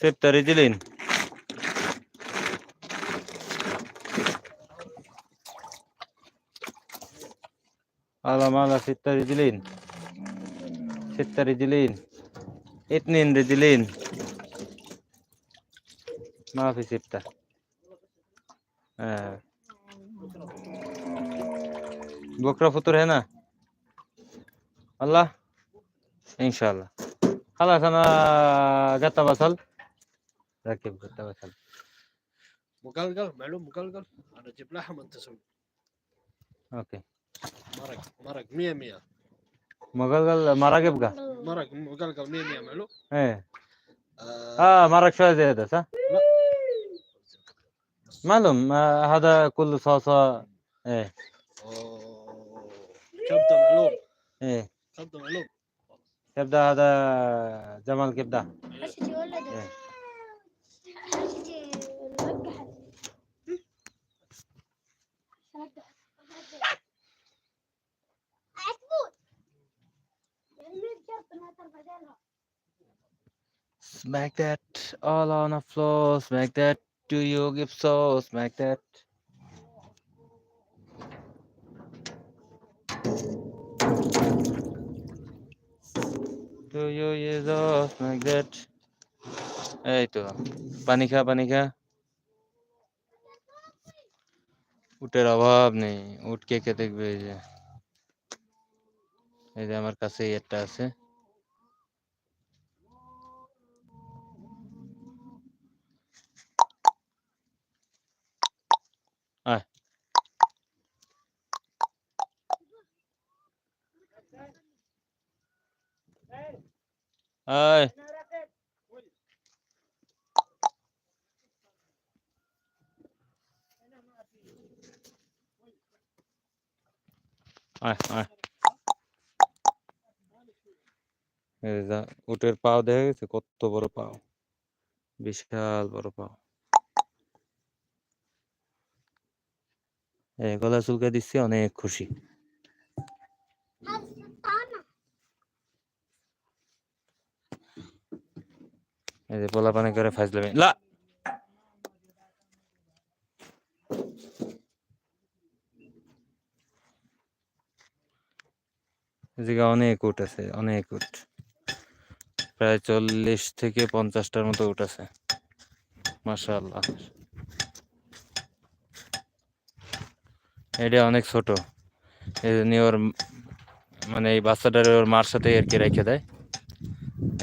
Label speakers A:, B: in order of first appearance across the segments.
A: ست رجلين على مالا ست رجلين ست رجلين اثنين رجلين ما في ستة آه. بكرة فطور هنا الله إن شاء الله خلاص أنا قطع بصل ركب قطع بصل
B: مقلقل معلوم مقلقل. انا اجيب لحم انت سوي.
A: أوكي.
B: مرق مرق 100 100
A: مقلقل مرق يبقى
B: مرق مقلقل 100 100 معلوم؟
A: ايه
B: آه.
A: اه مرق شوية زيادة صح؟ معلوم آه هذا كله صوصة ايه
B: أوه. كبده معلوم؟
A: ايه
B: كبده معلوم؟
A: كبدة هذا جمال كبدة. Smack that all on the floor Smack that do you give so Smack that Do you so Smack that এই তো পানি খা পানি খা উটের অভাব নেই উট কে কে দেখবে এই যে এই যে আমার কাছে একটা আছে এই। উটের পাও দেখা গেছে? কত বড় পাও। বিশাল বড় পাও। গলা চুলকে দিচ্ছি, অনেক খুশি। এই যে পোলা পানি করে ফাজলামি। লা। এদিকে অনেক উট আছে, অনেক উট। প্রায় চল্লিশ থেকে পঞ্চাশটার মতো উট আছে। মাশাআল্লাহ। এটা অনেক ছোট। এই জন্য ওর মানে এই বাচ্চাটার ওর মার সাথে আর কি রেখে দেয়।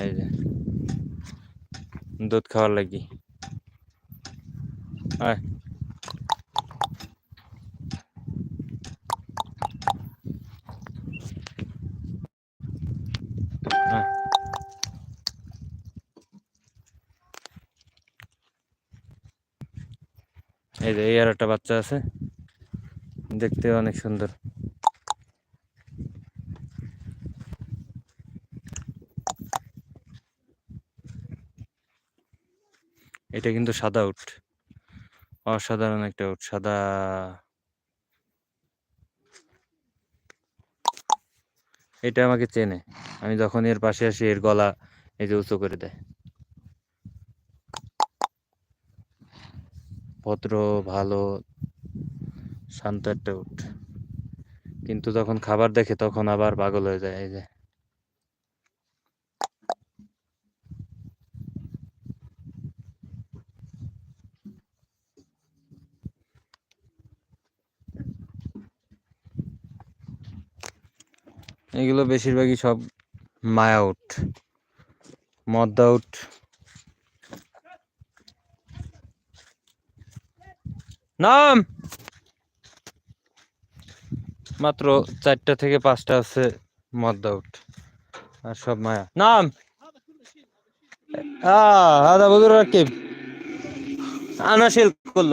A: এই যে। দুধ খাওয়ার লাগি আয় আয়। এই যে এই আর একটা বাচ্চা আছে দেখতে অনেক সুন্দর এটা কিন্তু সাদা উট। অসাধারণ একটা উট, সাদা। এটা আমাকে চেনে। আমি যখন এর পাশে আসি, এর গলা এই যে উঁচু করে দেয়। ভদ্র, ভালো, শান্ত একটা উঠ কিন্তু যখন খাবার দেখে, তখন আবার পাগল হয়ে যায়, এই যে। এগুলো বেশিরভাগই সব মায়াউট মদাউট নাম! মাত্র চারটা থেকে পাঁচটা আছে মদাউট আর সব মায়া। নাম! আদা বদুর আনা আনাশিল করল।